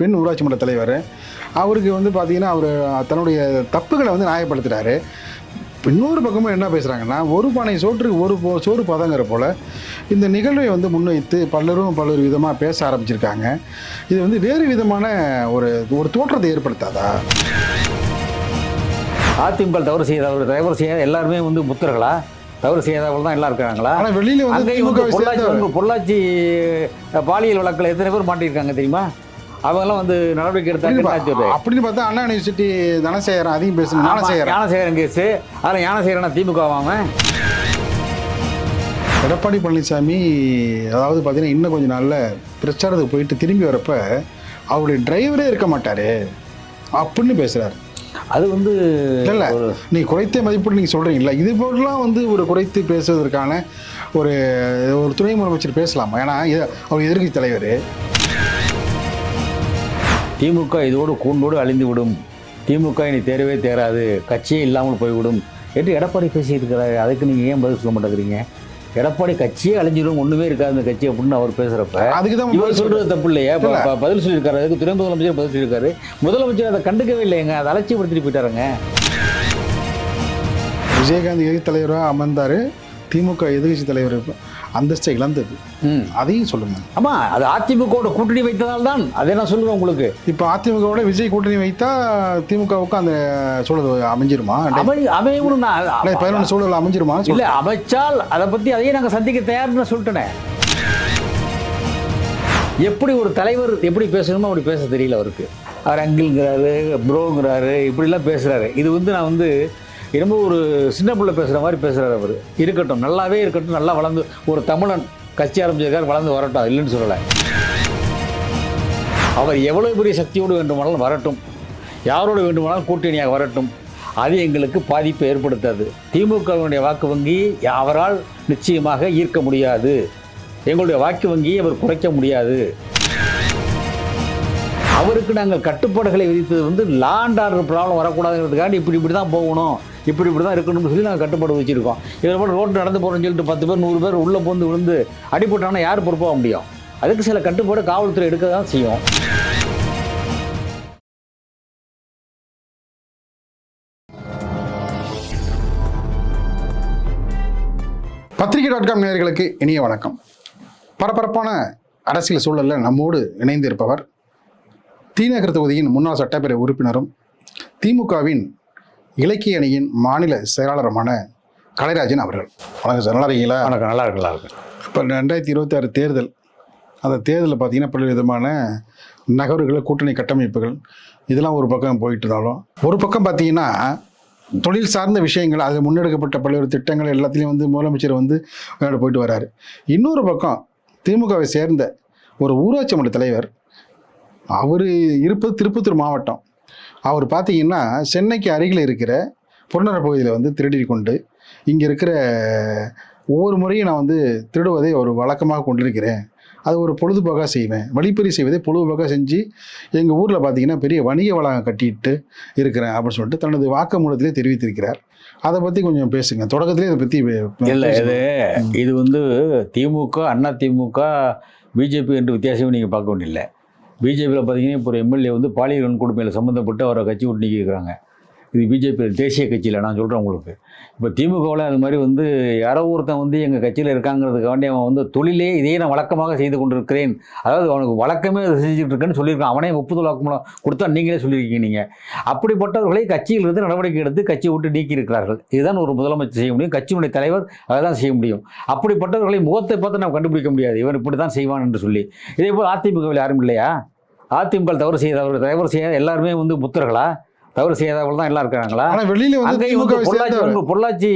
பெண் ஊராட்சி மன்ற தலைவர். அவருக்கு வந்து பார்த்தீங்கன்னா அவர் தன்னுடைய தப்புகளை வந்து நியாயப்படுத்துறாரு. இன்னொரு பக்கமும் என்ன பேசுகிறாங்கன்னா ஒரு பானை சோற்றுக்கு ஒரு போ சோறு பதங்கிற போல் இந்த நிகழ்வை வந்து முன்வைத்து பலரும் பல்வேறு விதமாக பேச ஆரம்பிச்சிருக்காங்க. இது வந்து வேறு விதமான ஒரு ஒரு தோற்றத்தை ஏற்படுத்தாதா? அதிமுக தவறு செய்யாதவர் தவறு செய்யாத எல்லாருமே வந்து புத்தர்களா தவறு செய்யாதவர்கள் தான் எல்லாம் இருக்காங்களா? ஆனால் வெளியில் வந்து பொள்ளாச்சி பொள்ளாச்சி பாலியல் வழக்கில் எத்தனை பேர் மாட்டியிருக்காங்க தெரியுமா? அவங்கெல்லாம் வந்து நடவடிக்கை எடுத்தாங்க? அப்படின்னு பார்த்தா அண்ணா யூனிவர்சிட்டி தனசேகரன் அதையும் பேசுங்க ஞானசேகரன். ஞானசேகரன் கேஸு அதில் ஞானசேகரனா திமுக வாங்க. எடப்பாடி பழனிசாமி அதாவது பார்த்தீங்கன்னா இன்னும் கொஞ்ச நாளில் பிரச்சாரத்துக்கு போயிட்டு திரும்பி வரப்ப அவருடைய டிரைவரே இருக்க மாட்டாரு அப்படின்னு பேசுறாரு. அது வந்து இல்ல நீ குறைத்த மதிப்பீடு நீங்க சொல்றீங்கல்ல. இது போலலாம் வந்து ஒரு குறைத்து பேசுவதற்கான ஒரு ஒரு துணை முதலமைச்சர் பேசலாமா? ஏன்னா அவர் எதிர்க்கட்சி தலைவர். திமுக இதோடு கூண்டோடு அழிந்து விடும். திமுக இனி தேரவே தேராது. கட்சியே இல்லாமல் போய்விடும். என்று எடப்பாடி பேசியிருக்கிறாரு. அதுக்கு நீங்கள் ஏன் பதில் சொல்ல மாட்டேங்கிறீங்க? எடப்பாடி கட்சியே அழிஞ்சிடும். ஒன்றுமே இருக்காது இந்த கட்சி அப்படின்னு அவர் பேசுகிறப்ப அதுக்கு தான் இவர் சொல்றது தப்பு இல்லையா? பதில் சொல்லியிருக்காரு. அதுக்கு துணை முதலமைச்சர் பதில் சொல்லியிருக்காரு. முதலமைச்சர் அதை கண்டுக்கவே இல்லைங்க அதை அலட்சியப்படுத்திட்டு போயிட்டாருங்க. விஜயகாந்த் எதிர்க்கட்சி தலைவராக அமர்ந்தாரு. திமுக எதிர்க்கட்சி தலைவர் இப்ப. அந்தஸ்தை இழந்தது அதையும் சொல்லுங்க ஆமா அது அதிமுகவோட கூட்டணி வைத்ததால் தான் அதை நான் சொல்லுவேன் உங்களுக்கு. இப்போ அதிமுகவோட விஜய் கூட்டணி வைத்தா திமுகவுக்கு அந்த சூழல் அமைஞ்சிருமா? அமை அமையும் நான் பதினொன்று சூழல் அமைஞ்சிருமா? இல்ல அமைச்சால் அதை பத்தி அதையே நாங்க சந்திக்க தயார்னு சொல்லிட்டேனே. எப்படி ஒரு தலைவர் எப்படி பேசணுமோ அப்படி பேச தெரியல அவருக்கு. அவர் அங்கிள்ங்கிறாரு ப்ரோங்கிறாரு இப்படிலாம் பேசுறாரு. இது வந்து நான் வந்து என்னமோ ஒரு சின்ன பிள்ளை பேசுகிற மாதிரி பேசுகிறார் அவர். இருக்கட்டும் நல்லாவே இருக்கட்டும் நல்லா வளர்ந்து ஒரு தமிழன் கட்சி ஆரம்பிச்சிருக்கார் வளர்ந்து வரட்டும் இல்லைன்னு சொல்லலை. அவர் எவ்வளோ பெரிய சக்தியோடு வேண்டுமானாலும் வரட்டும். யாரோடு வேண்டுமானாலும் கூட்டணியாக வரட்டும். அது எங்களுக்கு பாதிப்பை ஏற்படுத்தாது. திமுகவினுடைய வாக்கு வங்கி அவரால் நிச்சயமாக ஈர்க்க முடியாது. எங்களுடைய வாக்கு வங்கியை அவர் குறைக்க முடியாது. அவருக்கு நாங்கள் கட்டுப்பாடுகளை விதித்தது வந்து லாண்ட் ஆர்டர் ப்ராப்ளம் வரக்கூடாதுங்கிறதுக்காண்டி இப்படி இப்படி தான் போகணும். இப்படி இப்படி தான் இருக்கணும்னு சொல்லி நாங்கள் கட்டுப்பாடு வச்சுருக்கோம். இதில் போல ரோட்டில் நடந்து போகிறோம்னு சொல்லிட்டு பத்து பேர் நூறு பேர் உள்ளே போந்து விழுந்து அடிபட்டாங்கன்னா யார் பொறுப்பாக முடியும்? அதுக்கு சில கட்டுப்பாடு காவல்துறை எடுக்க தான் செய்யும். பத்திரிகை டாட் காம் நேயர்களுக்கு இனிய வணக்கம். பரபரப்பான அரசியல் சூழலில் நம்மோடு இணைந்திருப்பவர் தீநகர் தொகுதியின் முன்னாள் சட்டப்பேரவை உறுப்பினரும் திமுகவின் இலக்கிய அணியின் மாநில செயலாளருமான கலைராஜன் அவர்கள். வணக்கம் சார் நல்லா இருக்கீங்களா? வணக்கம் நல்லா இருக்கு நல்லா இருக்கு இப்போ ரெண்டாயிரத்தி இருபத்தாறு தேர்தல் அந்த தேர்தலில் பார்த்தீங்கன்னா பல விதமான நகர்வுகள் கூட்டணி கட்டமைப்புகள் இதெல்லாம் ஒரு பக்கம் போயிட்டு இருந்தாலும் ஒரு பக்கம் பார்த்தீங்கன்னா தொழில் சார்ந்த விஷயங்கள் அதில் முன்னெடுக்கப்பட்ட பல்வேறு திட்டங்கள் எல்லாத்துலேயும் வந்து முதலமைச்சர் வந்து போயிட்டு வராரு. இன்னொரு பக்கம் திமுகவை சேர்ந்த ஒரு ஊராட்சி மன்ற தலைவர் அவர் இருப்பது திருப்பத்தூர் மாவட்டம். அவர் பார்த்தீங்கன்னா சென்னைக்கு அருகில் இருக்கிற புறநகர பகுதியில் வந்து திருடி கொண்டு இங்கே இருக்கிற ஒவ்வொரு முறையும் நான் வந்து திருடுவதை ஒரு வழக்கமாக கொண்டிருக்கிறேன். அது ஒரு பொழுதுபோக்காக செய்வேன். வழிப்பறி செய்வதை பொழுதுபோக்காக செஞ்சு எங்கள் ஊரில் பார்த்தீங்கன்னா பெரிய வணிக வளாகம் கட்டிட்டு இருக்கிறேன் அப்படின்னு சொல்லிட்டு தனது வாக்குமூலத்திலே தெரிவித்திருக்கிறார். அதை பற்றி கொஞ்சம் பேசுங்க. தொடக்கத்திலே இதை பற்றி இல்லை இது இது வந்து திமுக அண்ணா திமுக பிஜேபி என்று வித்தியாசமே நீங்கள் பார்க்க வேண்டியதில்லை. பிஜேபியில் பார்த்தீங்கன்னா இப்போ ஒரு எம்எல்ஏ வந்து பாலியல் வன்கொடுமையில் சம்மந்தப்பட்டு அவரை கட்சி விட்டு நீக்கியிருக்கிறாங்க. இது பிஜேபி தேசிய கட்சியில் நான் சொல்கிறேன் உங்களுக்கு. இப்போ திமுகவில் அது மாதிரி வந்து யாரோ ஒருத்தன் வந்து எங்கள் கட்சியில் இருக்காங்கிறதுக்காண்டி அவன் வந்து தொழிலே இதையே நான் வழக்கமாக செய்து கொண்டிருக்கிறேன். அதாவது அவனுக்கு வழக்கமே அதை செஞ்சுட்டு இருக்கேன்னு சொல்லியிருக்கான். அவனே ஒப்புதல் வாக்குமூலம் கொடுத்தா நீங்களே சொல்லியிருக்கீங்க நீங்கள் அப்படிப்பட்டவர்களை கட்சியிலிருந்து நடவடிக்கை எடுத்து கட்சியை விட்டு நீக்கி இருக்கிறார்கள். இதுதான் ஒரு முதலமைச்சர் செய்ய முடியும். கட்சியினுடைய தலைவர் அதை தான் செய்ய முடியும். அப்படிப்பட்டவர்களை முகத்தை பார்த்து நாம் கண்டுபிடிக்க முடியாது. இவன் இப்படி தான் செய்வான் என்று சொல்லி. இதே போல் அதிமுகவில் யாரும் இல்லையா? அதிமுக தவறு செய்யாதவர் தவறு செய்ய எல்லாருமே வந்து புத்தர்களா? தவறு செய்யாதவர்கள் தான் எல்லாம் இருக்கிறாங்களா? ஆனால் வெளியில் வந்து பொள்ளாச்சி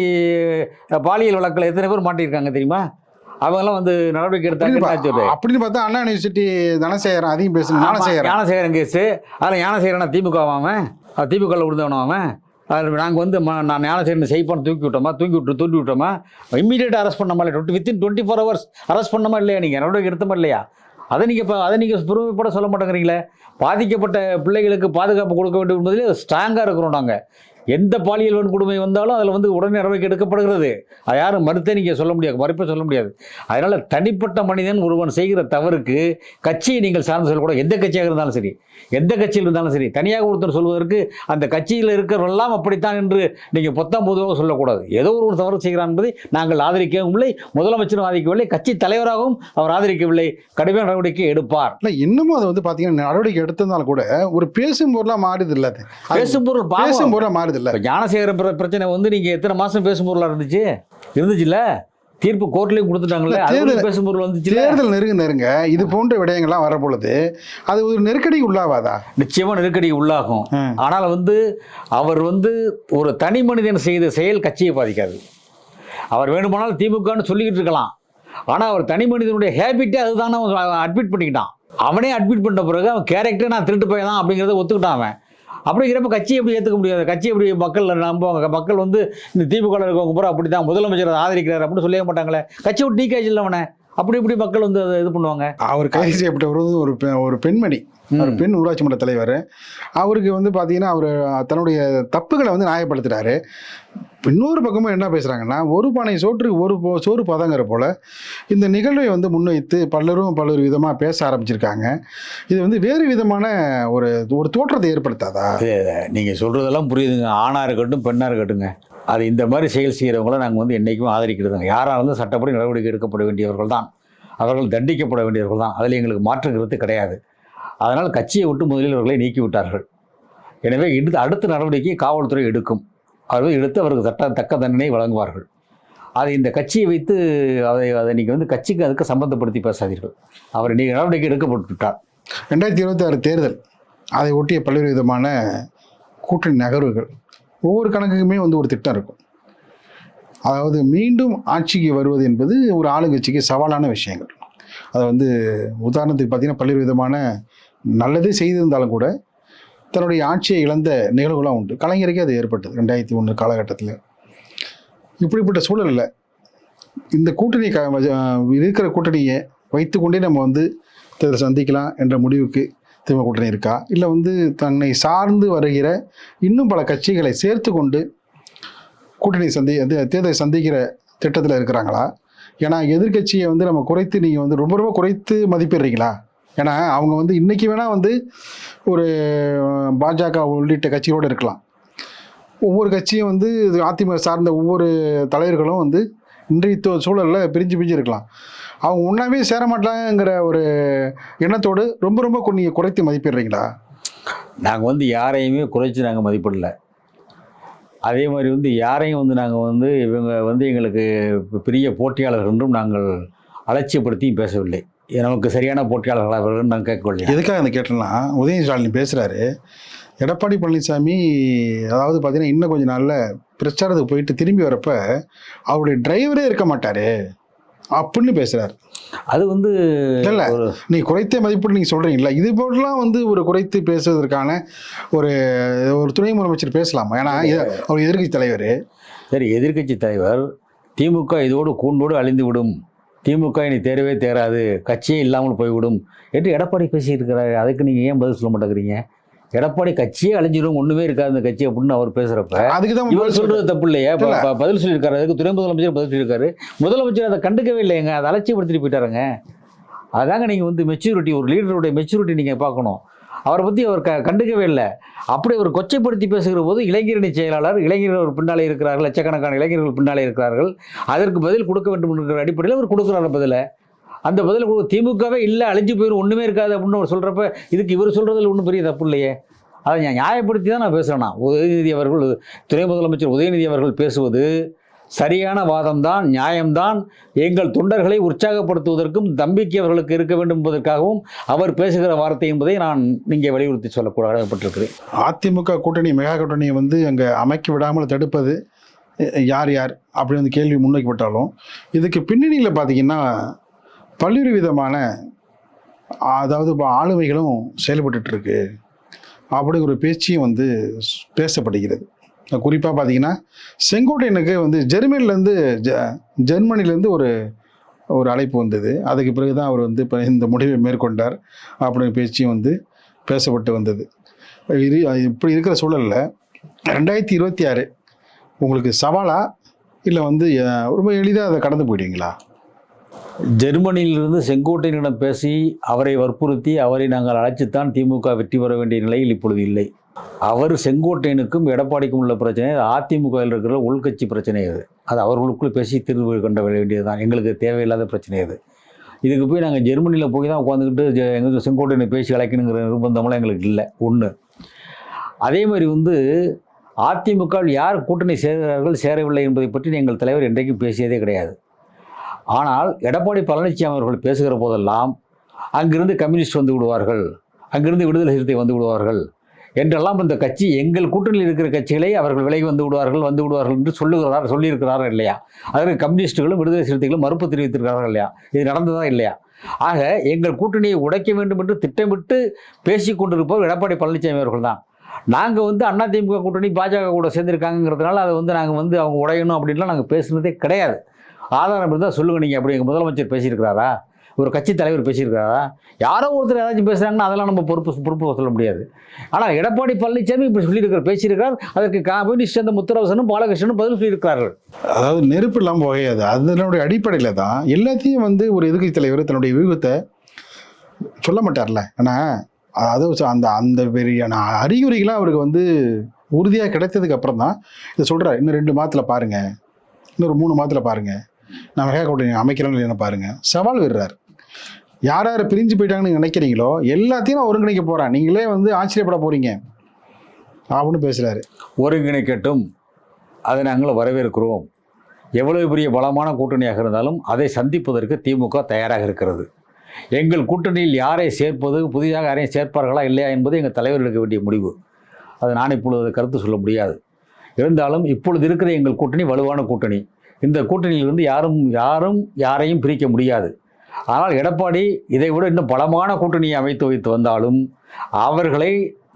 பாலியல் வழக்கில் எத்தனை பேர் மாட்டியிருக்காங்க தெரியுமா? அவங்கெல்லாம் வந்து நடவடிக்கை எடுத்தாங்க? அப்படின்னு பார்த்தா அண்ணா யூனிவர்சிட்டி தனசேகரன் அதையும் பேசுங்க ஆமா, ஞானசேகரன். ஞானசேகரன் கேஸு அதில் ஞானசேகரனா திமுக அவன் திமுகவில் விழுந்தவனும் அவன். அதில் நாங்கள் வந்து நான் ஞானசேகரன் செய்ப்பான்னு தூக்கி விட்டோமா? தூக்கி விட்டு தூக்கி விட்டோமா? இம்மீடியட்டாக அரெஸ்ட் பண்ணமா இல்லை twenty within twenty four hours arrest பண்ணமா இல்லையா நீங்கள் நடவடிக்கை எடுத்தமா இல்லையா? அதை நீங்கள் இப்போ அதை நீங்கள் பெருமைப்பட சொல்ல மாட்டேங்கிறீங்களே? பாதிக்கப்பட்ட பிள்ளைகளுக்கு பாதுகாப்பு கொடுக்க வேண்டும் என்பதிலே ஸ்ட்ராங்காக இருக்கிறோம் நாங்கள் எந்த பாலியல் வன்கொடுமை வந்தாலும் அதில் வந்து உடனே நடவடிக்கை எடுக்கப்படுகிறது. அது யாரும் மறுத்தே நீங்கள் சொல்ல முடியாது மறுப்பே சொல்ல முடியாது. அதனால் தனிப்பட்ட மனிதன் ஒருவன் செய்கிற தவறுக்கு கட்சியை நீங்கள் சார்ந்து சொல்லக்கூடாது. எந்த கட்சியாக இருந்தாலும் சரி. எந்த கட்சியில் இருந்தாலும் சரி தனியாக ஒருத்தர் சொல்வதற்கு அந்த கட்சியில் இருக்கிறவரெல்லாம் அப்படித்தான் என்று நீங்கள் பொத்தாம் பொதுவாக சொல்லக்கூடாது. ஏதோ ஒரு தவறு செய்கிறான் என்பதை நாங்கள் ஆதரிக்கவும் இல்லை முதலமைச்சரும் ஆதரிக்கவில்லை கட்சி தலைவராகவும் அவர் ஆதரிக்கவில்லை கடுமையான நடவடிக்கை எடுப்பார். இல்லை இன்னமும் அது வந்து பார்த்தீங்கன்னா நடவடிக்கை எடுத்திருந்தாலும் கூட ஒரு பேசும் பொருளாக மாறுது இல்லை பேசும் பொருள். பேசும் பொருளாக மாறுது இல்லை. ஞானசேகர பிர- பிரச்சனை வந்து நீங்கள் எத்தனை மாதம் பேசும் பொருளாக இருந்துச்சு? இருந்துச்சுல்ல? தீர்ப்பு கோர்ட்லேயும் கொடுத்துட்டாங்கல்ல அது தேர்தல் பேசும் பொருள் வந்துச்சுல்ல தேர்தல் நெருங்க நெருங்க இது போன்ற விடயங்கள்லாம் வர பொழுது அது ஒரு நெருக்கடி உள்ளாவாதா? நிச்சயமா நெருக்கடி உள்ளாகும். ஆனால் வந்து அவர் வந்து ஒரு தனி மனிதன் செய்த செயல் கட்சியை பாதிக்காது. அவர் வேணுமானால் திமுகன்னு சொல்லிக்கிட்டு இருக்கலாம். ஆனால் அவர் தனி மனிதனுடைய ஹேபிட்டே அதுதான் அட்மிட் பண்ணிக்கிட்டான். அவனே அட்மிட் பண்ண பிறகு அவன் கேரக்டர் நான் திருட்டு போய் தான் அப்படிங்கிறத ஒத்துக்கிட்டான் அவன். அப்படிங்கிறப்ப கட்சி எப்படி ஏற்றுக்க முடியாது? கட்சி எப்படி மக்கள் நம்புவாங்க? மக்கள் வந்து இந்த திமுக இருக்கவங்க பூரா அப்படி தான் முதலமைச்சர் ஆதரிக்கிறார் அப்படின்னு சொல்லவே மாட்டாங்களே. கட்சி விட்டு கேஜ் இல்லை அவனை அப்படி இப்படி மக்கள் வந்து அதை இது பண்ணுவாங்க. அவர் கைது செய்யப்பட்டவர் வந்து ஒரு ஒரு பெண்மணி. ஒரு பெண் ஊராட்சி மன்ற தலைவர். அவருக்கு வந்து பார்த்தீங்கன்னா அவர் தன்னுடைய தப்புகளை வந்து நியாயப்படுத்துறாரு. இன்னொரு பக்கமும் என்ன பேசுகிறாங்கன்னா ஒரு பானை சோற்றுக்கு ஒரு போ- சோறு பதங்கிற போல இந்த நிகழ்வை வந்து முன்வைத்து பலரும் பல்வேறு விதமாக பேச ஆரம்பிச்சிருக்காங்க. இது வந்து வேறு விதமான ஒரு ஒரு தோற்றத்தை ஏற்படுத்தாதா? நீங்கள் சொல்கிறதெல்லாம் புரியுதுங்க. ஆணாக இருக்கட்டும் பெண்ணாக இருக்கட்டுங்க அது இந்த மாதிரி செயல் செய்கிறவங்கள நாங்கள் வந்து என்றைக்கும் ஆதரிக்கிறதுங்க. யாராக இருந்தும் சட்டப்படி நடவடிக்கை எடுக்கப்பட வேண்டியவர்கள் தான். அவர்கள் தண்டிக்கப்பட வேண்டியவர்கள் தான். அதில் எங்களுக்கு மாற்று கருத்து கிடையாது. அதனால் கட்சியை விட்டு முதலில் அவர்களை நீக்கி விட்டார்கள். எனவே எடுத்து அடுத்த நடவடிக்கை காவல்துறை எடுக்கும். அவர்கள் எடுத்து அவருக்கு சட்ட தக்க தண்டனை வழங்குவார்கள். அதை இந்த கட்சியை வைத்து அதை அதை நீங்கள் வந்து கட்சிக்கு அதுக்கு சம்பந்தப்படுத்தி பேசாதீர்கள். அவர் நீங்கள் நடவடிக்கை எடுக்கப்பட்டு விட்டார் ரெண்டாயிரத்தி இருபத்தி ஆறு தேர்தல் அதை ஒட்டிய பல்வேறு விதமான கூட்டணி நகர்வுகள் ஒவ்வொரு கணக்குக்குமே வந்து ஒரு திட்டம் இருக்கும். அதாவது மீண்டும் ஆட்சிக்கு வருவது என்பது ஒரு ஆளுங்கட்சிக்கு சவாலான விஷயங்கள். அது வந்து உதாரணத்துக்கு பார்த்தீங்கன்னா பல்வேறு விதமான நல்லதே செய்திருந்தாலும் கூட தன்னுடைய ஆட்சியை இழந்த நிகழ்வுகளாக உண்டு. கலைஞருக்கே அது ஏற்பட்டது ரெண்டாயிரத்தி ஒன்று காலகட்டத்தில். இப்படிப்பட்ட சூழலில் இந்த கூட்டணி க இருக்கிற கூட்டணியை வைத்துக்கொண்டே நம்ம வந்து தேர்தல் சந்திக்கலாம் என்ற முடிவுக்கு திமுக கூட்டணி இருக்கா? இல்லை வந்து தன்னை சார்ந்து வருகிற இன்னும் பல கட்சிகளை சேர்த்து கொண்டு கூட்டணி சந்தி தேர்தலை சந்திக்கிற திட்டத்தில் இருக்கிறாங்களா? ஏன்னா எதிர்க்கட்சியை வந்து நம்ம குறைத்து நீங்கள் வந்து ரொம்ப ரொம்ப குறைத்து மதிப்பிடுறீங்களா? ஏன்னா அவங்க வந்து இன்றைக்கி வேணால் வந்து ஒரு பாஜக உள்ளிட்ட கட்சிகளோடு இருக்கலாம். ஒவ்வொரு கட்சியும் வந்து இது அதிமுக சார்ந்த ஒவ்வொரு தலைவர்களும் வந்து இன்றைய சூழலில் பிரிஞ்சு பிரிஞ்சு இருக்கலாம். அவங்க ஒன்றாவே சேர மாட்டாங்கிற ஒரு எண்ணத்தோடு ரொம்ப ரொம்ப நீங்கள் குறைத்து மதிப்பிடுறீங்களா? நாங்கள் வந்து யாரையுமே குறைச்சி நாங்கள் மதிப்பிடல. அதே மாதிரி வந்து யாரையும் வந்து நாங்கள் வந்து இவங்க வந்து எங்களுக்கு பெரிய போட்டியாளர்கள் என்றும் நாங்கள் அலட்சியப்படுத்தியும் பேசவில்லை. நமக்கு சரியான போட்டியாளர்களாக அவர்கள் நாங்கள் கேட்கவில்லை. எதுக்காக அந்த கேட்டேன்னா உதயநிதி ஸ்டாலின் பேசுகிறாரு எடப்பாடி பழனிசாமி அதாவது பார்த்தீங்கன்னா இன்னும் கொஞ்ச நாளில் பிரச்சாரத்துக்கு போயிட்டு திரும்பி வரப்ப அவருடைய டிரைவரே இருக்க மாட்டாரு. அப்படின்னு பேசுகிறார் அது வந்து இல்ல. நீ குறைத்த மதிப்பீடு நீங்கள் சொல்கிறீங்களா இது போலலாம் வந்து ஒரு குறைத்து பேசுவதற்கான ஒரு ஒரு துணை முதலமைச்சர் பேசலாமா? ஏன்னா இது அவர் எதிர்க்கட்சி தலைவர். சரி எதிர்க்கட்சி தலைவர் திமுக இதோடு கூண்டோடு அழிந்து விடும். திமுக இனி தேரவே தேராது கட்சியே இல்லாமல் போய்விடும் என்று எடப்பாடி பேசிட்டு இருக்கிறாரு அதுக்கு நீங்கள் ஏன் பதில் சொல்ல மாட்டேங்கிறீங்க? எடப்பாடி கட்சியே அழிஞ்சிடும் ஒன்றுமே இருக்காது இந்த கட்சி அப்படின்னு அவர் பேசுகிறப்ப அதுக்கு தான் இவர் சொல்றது தப்பு இல்லையா? பதில் சொல்லியிருக்காரு அதுக்கு துணை முதலமைச்சர் பதில் சொல்லியிருக்காரு. முதலமைச்சர் அதை கண்டுக்கவே இல்லைங்க அதை அலட்சியப்படுத்திட்டு போயிட்டாருங்க. அதாங்க நீங்கள் வந்து மெச்சூரிட்டி ஒரு லீடருடைய மெச்சூரிட்டி நீங்கள் பார்க்கணும். அவரை பற்றி அவர் க கண்டுக்கவே இல்லை. அப்படி அவர் கொச்சைப்படுத்தி பேசுகிற போது இளைஞரணி செயலாளர் இளைஞர்கள் ஒரு பின்னாலே இருக்கிறார்கள் லட்சக்கணக்கான இளைஞர்கள் பின்னாலே இருக்கிறார்கள். அதற்கு பதில் கொடுக்க வேண்டும் என்கிற அடிப்படையில் அவர் கொடுக்குறாரு பதிலை. அந்த பதில் திமுகவே இல்லை அழிஞ்சு போயிடும் ஒன்றுமே இருக்காது அப்படின்னு அவர் சொல்கிறப்ப இதுக்கு இவர் சொல்கிறதுல ஒன்றும் பெரிய தப்பு இல்லையே. அதை நான் நியாயப்படுத்தி தான் நான் பேசுகிறேன்னா உதயநிதி அவர்கள் துணை முதலமைச்சர் உதயநிதி அவர்கள் பேசுவது சரியான வாதம்தான் நியாயம்தான். எங்கள் தொண்டர்களை உற்சாகப்படுத்துவதற்கும் தம்பிக்கு அவர்களுக்கு இருக்க வேண்டும் என்பதற்காகவும் அவர் பேசுகிற வார்த்தை என்பதை நான் இங்கே வலியுறுத்தி சொல்லக்கூடாது அதிமுக கூட்டணி மெகா கூட்டணியை வந்து அங்கே அமைக்க விடாமல் தடுப்பது யார் யார் அப்படி வந்து கேள்வி முன்வைக்கப்பட்டாலும் இதுக்கு பின்னணியில் பார்த்தீங்கன்னா பல்வேறு விதமான அதாவது இப்போ ஆளுமைகளும் செயல்பட்டுருக்கு அப்படிங்கிற ஒரு பேச்சையும் வந்து பேசப்படுகிறது. குறிப்பாக பார்த்தீங்கன்னா செங்கோட்டையனுக்கு வந்து ஜெர்மனிலேருந்து ஜ ஜெர்மனிலேருந்து ஒரு ஒரு அழைப்பு வந்தது. அதுக்கு பிறகு தான் அவர் வந்து இப்போ இந்த முடிவை மேற்கொண்டார் அப்படிங்கிற பேச்சையும் வந்து பேசப்பட்டு வந்தது. இது இப்படி இருக்கிற சூழலில் ரெண்டாயிரத்தி இருபத்தி ஆறு உங்களுக்கு சவாலா? இல்லை வந்து ரொம்ப எளிதாக அதை கடந்து போயிடுவீங்களா? ஜெர்மனியிலிருந்து செங்கோட்டையனிடம் பேசி அவரை வற்புறுத்தி அவரை நாங்கள் அழைச்சித்தான் திமுக வெற்றி பெற வேண்டிய நிலையில் இப்பொழுது இல்லை. அவர் செங்கோட்டையனுக்கும் எடப்பாடிக்கும் உள்ள பிரச்சனை அது அதிமுகவில் இருக்கிற உள்கட்சி பிரச்சனை அது அது அவர்களுக்குள் பேசி தீர்வு கண்ட வேண்டியதுதான். எங்களுக்கு தேவையில்லாத பிரச்சனை அது இதுக்கு போய் நாங்கள் ஜெர்மனியில் போய் தான் உட்காந்துக்கிட்டு எங்கள் செங்கோட்டையனை பேசி அழைக்கணுங்கிற நிர்பந்தமெல்லாம் எங்களுக்கு இல்லை. ஒன்று அதே மாதிரி வந்து அதிமுகவில் யார் கூட்டணி சேர்கிறார்கள் சேரவில்லை என்பதை பற்றி எங்கள் தலைவர் என்றைக்கும் பேசியதே கிடையாது. ஆனால் எடப்பாடி பழனிசாமி அவர்கள் பேசுகிற போதெல்லாம் அங்கிருந்து கம்யூனிஸ்ட் வந்து விடுவார்கள் அங்கிருந்து விடுதலை சிறுத்தை வந்து விடுவார்கள் என்றெல்லாம் இந்த கட்சி எங்கள் கூட்டணியில் இருக்கிற கட்சிகளை அவர்கள் விலகி வந்து விடுவார்கள் வந்து விடுவார்கள் என்று சொல்லுகிறார் சொல்லியிருக்கிறார்கள் இல்லையா? அதற்கு கம்யூனிஸ்டுகளும் விடுதலை சிறுத்தைகளும் மறுப்பு தெரிவித்திருக்கிறார்கள் இல்லையா? இது நடந்ததா இல்லையா? ஆக எங்கள் கூட்டணியை உடைக்க வேண்டும் என்று திட்டமிட்டு பேசி கொண்டிருப்பவர் எடப்பாடி பழனிசாமி அவர்கள் தான். நாங்கள் வந்து அதிமுக கூட்டணி பாஜக கூட சேர்ந்திருக்காங்கிறதுனால அதை வந்து நாங்கள் வந்து அவங்க உடையணும் அப்படின்லாம் நாங்கள் பேசுனதே கிடையாது. ஆதாரம் இருந்தால் சொல்லுங்கள் நீங்கள் அப்படி எங்கள் முதலமைச்சர் பேசியிருக்கிறாரா? ஒரு கட்சி தலைவர் பேசியிருக்காரா யாரோ ஒருத்தர் ஏதாச்சும் பேசுகிறாங்கன்னா அதெல்லாம் நம்ம பொறுப்பு பொறுப்பு சொல்ல முடியாது. ஆனால் எடப்பாடி பழனிசாமி இப்படி சொல்லியிருக்கிற பேசியிருக்கிறார். அதற்கு கம்யூனிஸ்ட் அந்த முத்தரவசனும் பாலகிருஷ்ணனும் பதில் சொல்லியிருக்கிறார்கள். அதாவது நெருப்பு இல்லாமல் புகையாது. அதனுடைய அடிப்படையில் தான் எல்லாத்தையும் வந்து ஒரு எதிர்க்கட்சி தலைவர் தன்னுடைய வியூகத்தை சொல்ல மாட்டார்ல. ஏன்னா அதாவது அந்த அந்த பெரிய அறிகுறிகளாக அவருக்கு வந்து உறுதியாக கிடைத்ததுக்கு அப்புறம் தான் இதை சொல்கிறார் இன்னும் ரெண்டு மாதத்தில் பாருங்கள் இன்னொரு மூணு மாதத்தில் பாருங்கள் நான் மெகா கூட்டணி அமைக்கிறோம் என்ன பாருங்க சவால் விடுறார். யார் யார் பிரிஞ்சு போயிட்டாங்கன்னு நினைக்கிறீங்களோ எல்லாத்தையும் நான் ஒருங்கிணைக்க போகிறேன் நீங்களே வந்து ஆச்சரியப்பட போகிறீங்க அப்படின்னு பேசுகிறாரு ஒருங்கிணைக்கட்டும். அதை நாங்கள் வரவேற்கிறோம். எவ்வளவு பெரிய பலமான கூட்டணியாக இருந்தாலும் அதை சந்திப்பதற்கு திமுக தயாராக இருக்கிறது. எங்கள் கூட்டணியில் யாரை சேர்ப்பது புதிதாக யாரையும் சேர்ப்பார்களா இல்லையா என்பது எங்கள் தலைவர் எடுக்க வேண்டிய முடிவு. அது நான் இப்பொழுது கருத்து சொல்ல முடியாது. இருந்தாலும் இப்பொழுது இருக்கிற எங்கள் கூட்டணி வலுவான கூட்டணி. இந்த கூட்டணியிலிருந்து யாரும் யாரும் யாரையும் பிரிக்க முடியாது. ஆனால் எடப்பாடி இதை விட இன்னும் பலமான கூட்டணியை அமைத்து வைத்து வந்தாலும் அவர்களை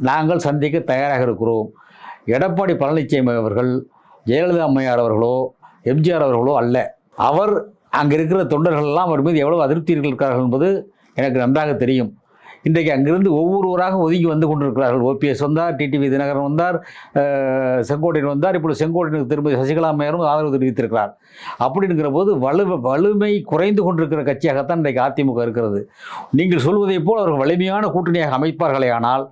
நாங்கள் சந்திக்க தயாராக இருக்கிறோம். எடப்பாடி பழனிசாமி அவர்கள் ஜெயலலிதா அம்மையார் அவர்களோ எம்ஜிஆர் அவர்களோ அல்ல. அவர் அங்கே இருக்கிற தொண்டர்கள்லாம் அவர் மீது எவ்வளோ அதிருப்தியில் இருக்கிறார்கள் என்பது எனக்கு நன்றாக தெரியும். இன்றைக்கு அங்கிருந்து ஒவ்வொருவராக ஒதுங்கி வந்து கொண்டிருக்கிறார்கள். ஓபிஎஸ் வந்தார் டிடிவி தினகரன் வந்தார் செங்கோட்டையன் வந்தார். இப்பொழுது செங்கோட்டையனுக்கு திரும்ப சசிகலா மேயரும் ஆதரவு தெரிவித்திருக்கிறார். அப்படிங்கிற போது வலு வலிமை குறைந்து கொண்டிருக்கிற கட்சியாகத்தான் இன்றைக்கு அதிமுக இருக்கிறது. நீங்கள் சொல்வதைப் போல் அவர்கள் வலிமையான கூட்டணியாக அமைப்பார்களே ஆனால்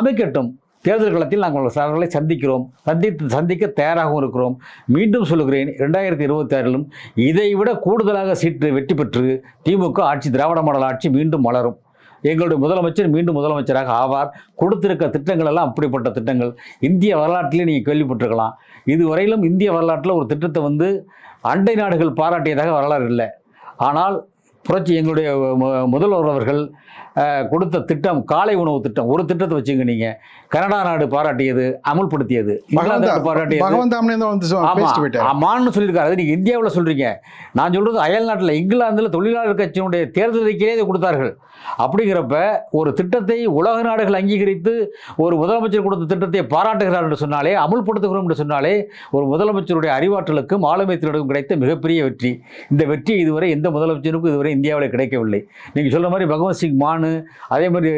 அமைக்கட்டும். தேர்தல் களத்தில் நாங்கள் சார்களை சந்திக்கிறோம். சந்தித்து சந்திக்க தயாராகவும் இருக்கிறோம். மீண்டும் சொல்லுகிறேன் இரண்டாயிரத்தி இருபத்தி ஆறிலும் இதைவிட கூடுதலாக சீட்டு வெற்றி பெற்று திமுக ஆட்சி திராவிட மாடல் ஆட்சி மீண்டும் வளரும். எங்களுடைய முதலமைச்சர் மீண்டும் முதலமைச்சராக ஆவார். கொடுத்திருக்க திட்டங்கள் எல்லாம் அப்படிப்பட்ட திட்டங்கள். இந்திய வரலாற்றிலே நீங்கள் கேள்விப்பட்டிருக்கலாம். இதுவரையிலும் இந்திய வரலாற்றில் ஒரு திட்டத்தை வந்து அண்டை நாடுகள் பாராட்டியதாக வரலாறு இல்லை. ஆனால் புரட்சி எங்களுடைய மு- முதல்வர் அவர்கள் கொடுத்த திட்டம் காலை உணவு திட்டம். ஒரு திட்டத்தை வச்சுங்க நீங்கள் கனடா நாடு பாராட்டியது அமுல்படுத்தியது. இங்கிலாந்து நாடு பாராட்டியது. ஆமான்னு சொல்லியிருக்காரு. அது நீங்கள் இந்தியாவில் சொல்கிறீங்க நான் சொல்கிறது அயல் நாட்டில் இங்கிலாந்தில் தொழிலாளர் கட்சியினுடைய தேர்தல் அறிக்கையிலே இதை கொடுத்தார்கள். அப்படிங்கிறப்ப ஒரு திட்டத்தை உலக நாடுகள் அங்கீகரித்து ஒரு முதலமைச்சர் கொடுத்த திட்டத்தை பாராட்டுகிறார் என்று சொன்னாலே அமுல்படுத்துகிறோம் என்று சொன்னாலே ஒரு முதலமைச்சருடைய அறிவாற்றலுக்கும் ஆளுமை திறனுக்கும் கிடைத்த மிகப்பெரிய வெற்றி. இந்த வெற்றி இதுவரை எந்த முதலமைச்சருக்கும் இதுவரை இந்தியாவில் கிடைக்கவில்லை. நீங்கள் சொல்கிற மாதிரி பகவத் சிங் மானு அதே மாதிரி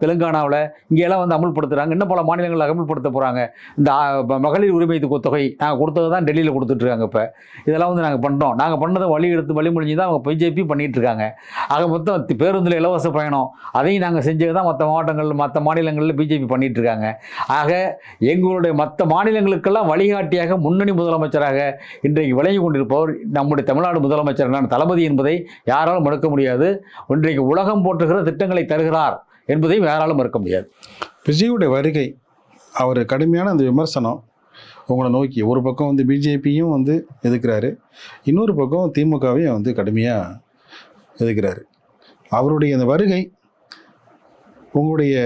தெலுங்கானாவில் இங்கெல்லாம் வந்து அமல்படுத்துகிறாங்க இன்னும் பல மாநிலங்களில் அமல்படுத்த போகிறாங்க இந்த மகளிர் உரிமை தொகை- நாங்கள் கொடுத்தது தான் டெல்லியில் கொடுத்துட்ருக்காங்க இப்போ. இதெல்லாம் வந்து நாங்கள் பண்ணோம் நாங்கள் பண்ணதை வழி எடுத்து வழிமொழிஞ்சு தான் அவங்க பிஜேபி பண்ணிகிட்டு இருக்காங்க. ஆக மொத்தம் பேருந்தில் இலவச பயணம். அதையும் நாங்கள் செஞ்சது தான் மற்ற மாவட்டங்கள் மற்ற மாநிலங்களில் பிஜேபி பண்ணிகிட்ருக்காங்க இருக்காங்க. ஆக எங்களுடைய மற்ற மாநிலங்களுக்கெல்லாம் வழிகாட்டியாக முன்னணி முதலமைச்சராக இன்றைக்கு விளங்கி கொண்டிருப்பவர் நம்முடைய தமிழ்நாடு முதலமைச்சரான தளபதி என்பதை யாராலும் மறுக்க முடியாது. இன்றைக்கு உலகம் போற்றுகிற திட்டங்களை தருகிறார் என்பதையும் யாராலும் மறுக்க முடியாது. விஜயுடைய வருகை அவர் கடுமையான அந்த விமர்சனம் உங்களை நோக்கி. ஒரு பக்கம் வந்து பிஜேபியும் வந்து எதிர்க்கிறாரு இன்னொரு பக்கம் திமுகவையும் வந்து கடுமையாக எதிர்க்கிறாரு. அவருடைய அந்த வருகை உங்களுடைய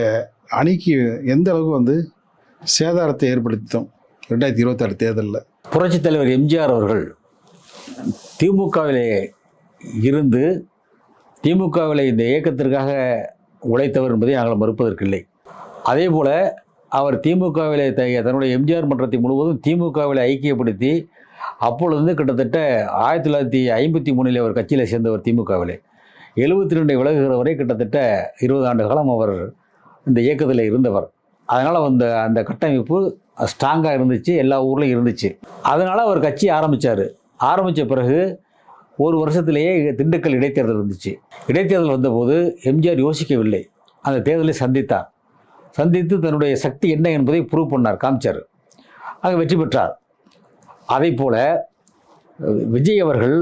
அணிக்கு எந்த அளவுக்கு வந்து சேதாரத்தை ஏற்படுத்தும் ரெண்டாயிரத்தி இருபத்தாறு தேர்தலில். புரட்சித் தலைவர் எம்ஜிஆர் அவர்கள் திமுகவிலே இருந்து திமுகவில் இந்த இயக்கத்திற்காக உழைத்தவர் என்பதை நாங்கள் மறுப்பதற்கில்லை. அதே போல் அவர் திமுகவில் த தன்னுடைய எம்ஜிஆர் மன்றத்தை முழுவதும் திமுகவில் ஐக்கியப்படுத்தி அப்பொழுது கிட்டத்தட்ட ஆயிரத்தி தொள்ளாயிரத்தி ஐம்பத்தி மூணில் அவர் கட்சியில் சேர்ந்தவர் திமுகவில். எழுபத்தி ரெண்டு விலகுகிற வரை கிட்டத்தட்ட இருபது ஆண்டு காலம் அவர் இந்த இயக்கத்தில் இருந்தவர். அதனால் அந்த அந்த கட்டமைப்பு ஸ்ட்ராங்காக இருந்துச்சு எல்லா ஊர்லேயும் இருந்துச்சு. அதனால் அவர் கட்சி ஆரம்பித்தார் ஆரம்பித்த பிறகு ஒரு வருஷத்திலேயே திண்டுக்கல் இடைத்தேர்தல் இருந்துச்சு இடைத்தேர்தல் வந்தபோது எம்ஜிஆர் யோசிக்கவில்லை. அந்த தேர்தலை சந்தித்தார். சந்தித்து தன்னுடைய சக்தி என்ன என்பதை ப்ரூவ் பண்ணார் காமிச்சார். அங்கே வெற்றி பெற்றார். அதே போல் விஜய் அவர்கள்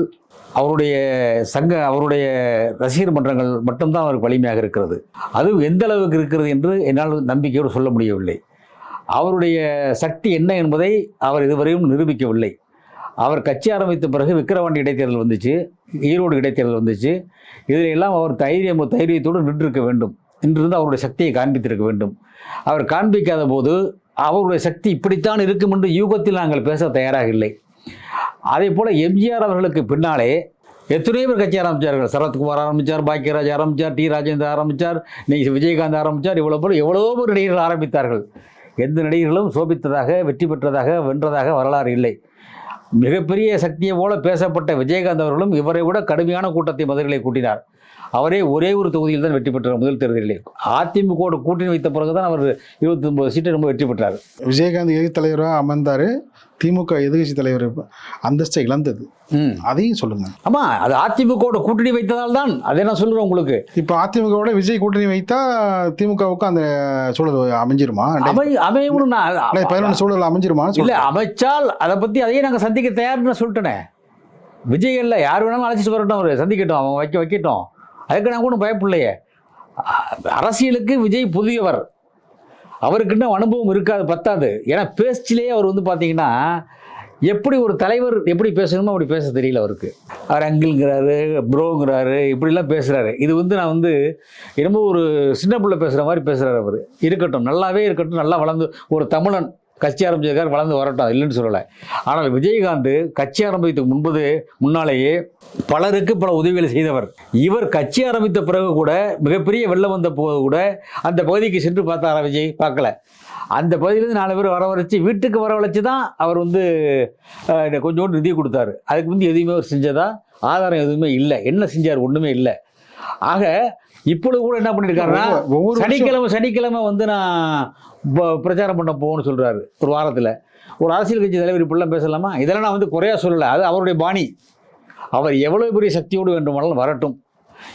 அவருடைய சங்க அவருடைய ரசிகர் மன்றங்கள் மட்டும்தான் அவருக்கு வலிமையாக இருக்கிறது. அது எந்த அளவுக்கு இருக்கிறது என்று என்னால் நம்பிக்கையோடு சொல்ல முடியவில்லை. அவருடைய சக்தி என்ன என்பதை அவர் இதுவரையும் நிரூபிக்கவில்லை. அவர் கட்சி ஆரம்பித்த பிறகு விக்கிரவாண்டி இடைத்தேர்தல் வந்துச்சு ஈரோடு இடைத்தேர்தல் வந்துச்சு. இதில் எல்லாம் அவர் தைரியம் தைரியத்தோடு நின்றிருக்க வேண்டும். நின்றிருந்து அவருடைய சக்தியை காண்பித்திருக்க வேண்டும். அவர் காண்பிக்காத போது அவருடைய சக்தி இப்படித்தான் இருக்கும் என்று யூகத்தில் நாங்கள் பேச தயாராக இல்லை. அதே போல் எம்ஜிஆர் அவர்களுக்கு பின்னாலே எத்தனையோ பேர் கட்சி ஆரம்பித்தார்கள் சரத்குமார் ஆரம்பித்தார் பாக்கியராஜ் ஆரம்பித்தார் டி ராஜேந்தர் ஆரம்பித்தார் நீங்கள் விஜயகாந்த் ஆரம்பித்தார் இவ்வளோ போல் எவ்வளோ பேர் நடிகர்கள் ஆரம்பித்தார்கள். எந்த நடிகர்களும் சோபித்ததாக வெற்றி பெற்றதாக வென்றதாக வரலாறு இல்லை. மிகப்பெரிய சக்தியை போல பேசப்பட்ட விஜயகாந்த் அவர்களும் இவரை விட கடுமையான கூட்டத்தை மதுரையில் கூட்டினார். அவரே ஒரே ஒரு தொகுதியில் தான் வெற்றி பெற்றார் முதல் தேர்தலிலே. அதிமுகவோட கூட்டணி வைத்த பிறகு தான் அவர் இருபத்தி ஒன்பது சீட்டை ரொம்ப வெற்றி பெற்றார். விஜயகாந்த் எதிர்த்து தலைவராக அமர்ந்தார் திமுக எதிர்கட்சி தலைவர் அந்தஸ்தை இழந்தது. ம். அதையும் சொல்லுங்க. ஆமாம் அது அதிமுகவோட கூட்டணி வைத்ததால் தான். அதை நான் சொல்கிறேன் உங்களுக்கு. இப்போ அதிமுகவோட விஜய் கூட்டணி வைத்தா திமுகவுக்கு அந்த சூழல் அமைஞ்சிருமா? அமை அமையணும் நான் பதினொன்று சூழல் அமைஞ்சிருமான்னு இல்லை அமைச்சால் அதை பற்றி அதையே நாங்கள் சந்திக்க தயார்னு சொல்லிட்டேனே. விஜய் இல்லை யார் வேணாலும் அழைச்சிட்டு வரட்டும் அவர் சந்திக்கட்டும் அவன் வைக்க வைக்கட்டும். அதுக்கு நான் ஒன்றும் பயப்படலையே அரசியலுக்கு விஜய் புதியவர். அவருக்குன்னு அனுபவம் இருக்காது பத்தாது. ஏன்னா பேச்சிலேயே அவர் வந்து பார்த்தீங்கன்னா எப்படி ஒரு தலைவர் எப்படி பேசணுமோ அப்படி பேச தெரியல அவருக்கு. அவர் அங்கிள்ங்கிறாரு ப்ரோங்கிறாரு இப்படிலாம் பேசுகிறாரு இது வந்து நான் வந்து என்னமோ ஒரு சின்ன பிள்ளை பேசுகிற மாதிரி பேசுகிறாரு அவர். இருக்கட்டும் நல்லாவே இருக்கட்டும் நல்லா வளர்ந்து ஒரு தமிழன். கட்சி ஆரம்பிச்சதுக்காக வளர்ந்து வரட்டும் இல்லைன்னு சொல்லலை. ஆனால் விஜயகாந்த் கட்சி ஆரம்பித்ததுக்கு முன்பது முன்னாலேயே பலருக்கு பல உதவிகளை செய்தவர். இவர் கட்சி ஆரம்பித்த பிறகு கூட மிகப்பெரிய வெள்ளம் வந்த போது கூட அந்த பகுதிக்கு சென்று பார்த்தாரா விஜய்? பார்க்கல. அந்த பகுதியிலேருந்து நாலு பேர் வரவழைச்சு வீட்டுக்கு வரவழைச்சு தான் அவர் வந்து கொஞ்சோண்டு நிதி கொடுத்தாரு. அதுக்கு முந்தி எதுவுமே அவர் செஞ்சதா? ஆதாரம் எதுவுமே இல்லை. என்ன செஞ்சார்? ஒன்றுமே இல்லை. ஆக இப்பொழுது கூட என்ன பண்ணியிருக்காருன்னா ஒவ்வொரு- சனிக்கிழமை சனிக்கிழமை வந்து நான் ப- பிரச்சாரம் பண்ண போகணும்னு சொல்கிறாரு ஒரு வாரத்தில். ஒரு அரசியல் கட்சி தலைவர் இப்படிலாம் பேசலாமா? இதெல்லாம் நான் வந்து குறையா சொல்லலை. அது அவருடைய பாணி. அவர் எவ்வளவு பெரிய சக்தியோடு வேண்டுமானாலும் வரட்டும்.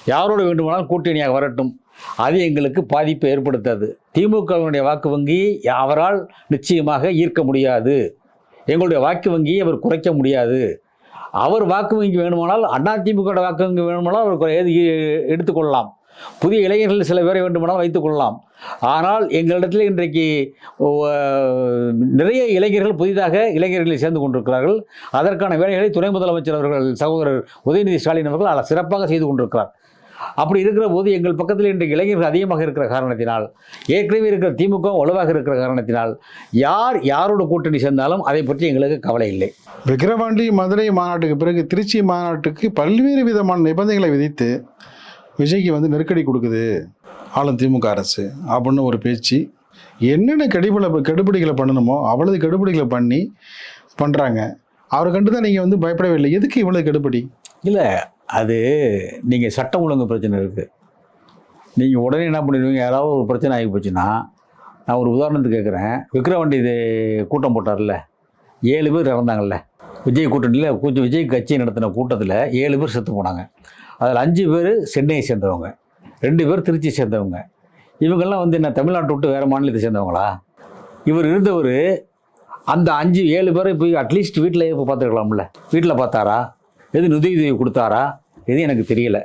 யாரோடு வேண்டுமானாலும் கூட்டணியாக வரட்டும். அது எங்களுக்கு பாதிப்பை ஏற்படுத்தாது. திமுகவினுடைய வாக்கு வங்கி அவரால் நிச்சயமாக ஈர்க்க முடியாது. எங்களுடைய வாக்கு வங்கியை அவர் குறைக்க முடியாது. அவர் வாக்கு வங்கி வேணுமானால் அதிமுக வாக்கு வங்கி வேணுமானால் அவர் எது- எடுத்துக்கொள்ளலாம். புதிய இளைஞர்கள் சில பேரை வேண்டுமானால் வைத்துக் கொள்ளலாம். ஆனால் எங்களிடத்தில் இன்றைக்கு நிறைய இளைஞர்கள் புதிதாக இளைஞர்களை சேர்ந்து கொண்டிருக்கிறார்கள். அதற்கான வேலைகளை துணை முதலமைச்சர் அவர்கள் சகோதரர் உதயநிதி ஸ்டாலின் அவர்கள் அதை சிறப்பாக செய்து கொண்டிருக்கிறார். அப்படி இருக்கிற போது எங்கள் பக்கத்தில் இன்றைக்கு இளைஞர்கள் அதிகமாக இருக்கிற காரணத்தினால் ஏற்கனவே இருக்கிற திமுக வலுவாக இருக்கிற காரணத்தினால் யார் யாரோட கூட்டணி சேர்ந்தாலும் அதை பற்றி எங்களுக்கு கவலை இல்லை. விக்கிரவாண்டி மதுரை மாநாட்டுக்கு பிறகு திருச்சி மாநாட்டுக்கு பல்வேறு விதமான நிபந்தனைகளை விதித்து விஜய்க்கு வந்து நெருக்கடி கொடுக்குது ஆளும் திமுக அரசு அப்படின்னு ஒரு பேச்சு. என்னென்ன கெடுபில கெடுபிடிகளை பண்ணணுமோ அவ்வளவு கெடுபிடிகளை பண்ணி பண்ணுறாங்க அவரை கண்டு தான் நீங்கள் வந்து பயப்படவே இல்லை. எதுக்கு இவ்வளவு கெடுபடி? இல்லை அது நீங்கள் சட்டம் ஒழுங்கு பிரச்சனை இருக்குது நீங்கள் உடனே என்ன பண்ணிடுவீங்க? யாராவது ஒரு பிரச்சனை ஆகி போச்சுன்னா நான் ஒரு உதாரணத்துக்கு கேட்குறேன் விக்ரவாண்டி இது கூட்டம் போட்டார்ல. ஏழு பேர் இறந்தாங்கல்ல. விஜய் கூட்டணியில் விஜய் கட்சி நடத்தின கூட்டத்தில் ஏழு பேர் செத்து போனாங்க. அதில் அஞ்சு பேர் சென்னையை சேர்ந்தவங்க ரெண்டு பேர் திருச்சி சேர்ந்தவங்க. இவங்கெல்லாம் வந்து என்ன தமிழ்நாட்டை விட்டு வேறு மாநிலத்தை சேர்ந்தவங்களா? இவர் இருந்தவர் அந்த அஞ்சு ஏழு பேரை போய் அட்லீஸ்ட் வீட்டில் இப்போ பார்த்துருக்கலாம்ல. வீட்டில் பார்த்தாரா? எது உதவி கொடுத்தாரா? எது எனக்கு தெரியல.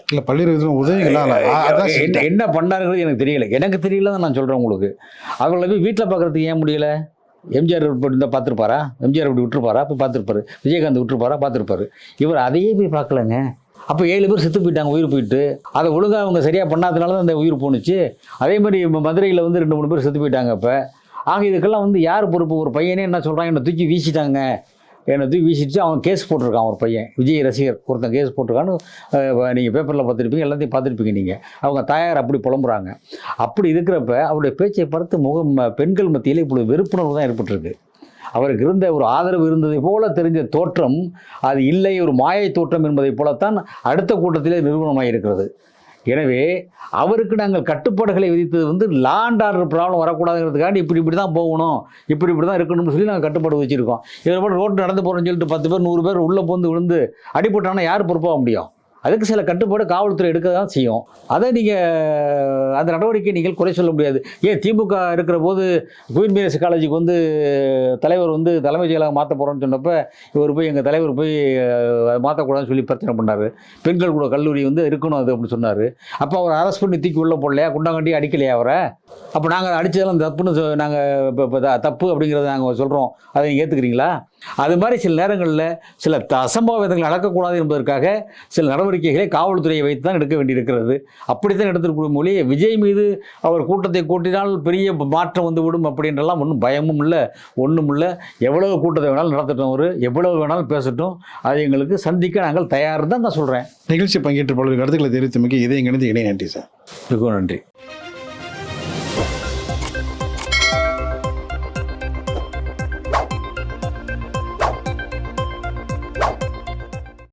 இல்லை. ஆ, அதான் என்ன பண்ணாருங்கிறது எனக்கு தெரியல. எனக்கு தெரியல தான் நான் சொல்கிறேன் உங்களுக்கு. அவங்கள போய் வீட்டில் பார்க்குறதுக்கு ஏன் முடியல? எம்ஜிஆர் இருந்தால் பார்த்துருப்பாரா? எம்ஜிஆர் இப்படி விட்டுருப்பாரா? போய் பார்த்துருப்பாரு. விஜயகாந்த் விட்டுருப்பாரா? பார்த்துருப்பாரு. இவர் அதையே போய் பார்க்கலங்க. அப்போ ஏழு பேர் செத்து போயிட்டாங்க உயிர் போயிட்டு. அதை ஒழுங்காக அவங்க சரியாக பண்ணாதனால தான் அந்த உயிர் போணுச்சு. அதே மாதிரி மதுரையில் வந்து ரெண்டு மூணு பேர் செத்து போயிட்டாங்க அப்போ. ஆக இதுக்கெல்லாம் வந்து யார் பொறுப்பு? ஒரு பையனே என்ன சொல்கிறாங்க என்னை தூக்கி வீசிட்டாங்க. என்னை தூக்கி வீசிட்டு அவன் கேஸ் போட்டிருக்கான் ஒரு பையன். விஜய் ரசிகர் ஒருத்தன் கேஸ் போட்டிருக்கான்னு நீங்கள் பேப்பரில் பார்த்துருப்பீங்க எல்லாத்தையும் பார்த்துருப்பீங்க நீங்கள் அவங்க தாயார் அப்படி புலம்புறாங்க. அப்படி இருக்கிறப்ப அவருடைய பேச்சை பார்த்து முகம் பெண்கள் மத்தியில் இப்படி வெறுப்புணர்வு தான் ஏற்பட்டிருக்கு. அவருக்கு இருந்த ஒரு ஆதரவு இருந்ததை போல தெரிஞ்ச தோற்றம் அது இல்லை ஒரு மாயை தோற்றம் என்பதை போலத்தான் அடுத்த கூட்டத்திலே நிறுவனமாக இருக்கிறது எனவே அவருக்கு நாங்கள் கட்டுப்பாடுகளை விதித்தது வந்து லாண்ட் ஆர்டர் ப்ராப்ளம் வரக்கூடாதுங்கிறதுக்காண்டி இப்படி இப்படி தான் போகணும் இப்படி இப்படி தான் இருக்கணும்னு சொல்லி நாங்கள் கட்டுப்பாடு வச்சுருக்கோம். இதில் போட்டு ரோட்டு நடந்து போகிறோம்னு சொல்லிட்டு பத்து பேர் நூறு பேர் உள்ளே போந்து விழுந்து அடிபட்டானா யார் பொறுப்பாக முடியும்? அதுக்கு சில கட்டுப்பாடு காவல்துறை எடுக்க தான் செய்யும். அதை நீங்கள் அந்த நடவடிக்கை நீங்கள் குறை சொல்ல முடியாது. ஏன் திமுக இருக்கிற போது குயின் பிஎஸ் காலேஜுக்கு வந்து தலைவர் வந்து தலைமைச் செயலாக மாற்ற போகிறோன்னு சொன்னப்போ இவர் போய் எங்கள் தலைவர் போய் மாற்றக்கூடாதுன்னு சொல்லி பிரச்சனை பண்ணார். பெண்கள் கூட கல்லூரி வந்து இருக்கணும் அது அப்படின்னு சொன்னார். அப்போ அவர் அரெஸ்ட் பண்ணி தூக்கி உள்ளே போடலையா? குண்டாங்கண்டி அடிக்கலையா அவரை? அப்போ நாங்கள் அடித்ததெல்லாம் தப்புன்னு நாங்கள் இப்போ தப்பு அப்படிங்கிறத நாங்கள் சொல்கிறோம் அதை நீங்கள் ஏற்றுக்கிறீங்களா அது மாதிரி சில நேரங்களில் சில அசம்பாவிதங்கள் நடக்கக்கூடாது என்பதற்காக சில நடவடிக்கைகளை காவல்துறையை வைத்து தான் எடுக்க வேண்டியிருக்கிறது. அப்படித்தான் எடுத்திருக்கிற மொழி விஜய் மீது அவர் கூட்டத்தை கூட்டினால் பெரிய மாற்றம் வந்து விடும் அப்படின்றலாம் ஒன்றும் பயமும் இல்லை ஒன்றும் இல்லை. எவ்வளவு கூட்டத்தை வேணாலும் நடத்தட்டும் அவர் எவ்வளவு வேணாலும் பேசட்டும். அது எங்களுக்கு சந்திக்க நாங்கள் தயார் தான் நான் சொல்கிறேன் நிகழ்ச்சி பங்கேற்று பல்வேறு கருத்துக்களை தெரிவித்தமைக்கு இதே இணைந்து இணை நன்றி சார். மிகவும் நன்றி.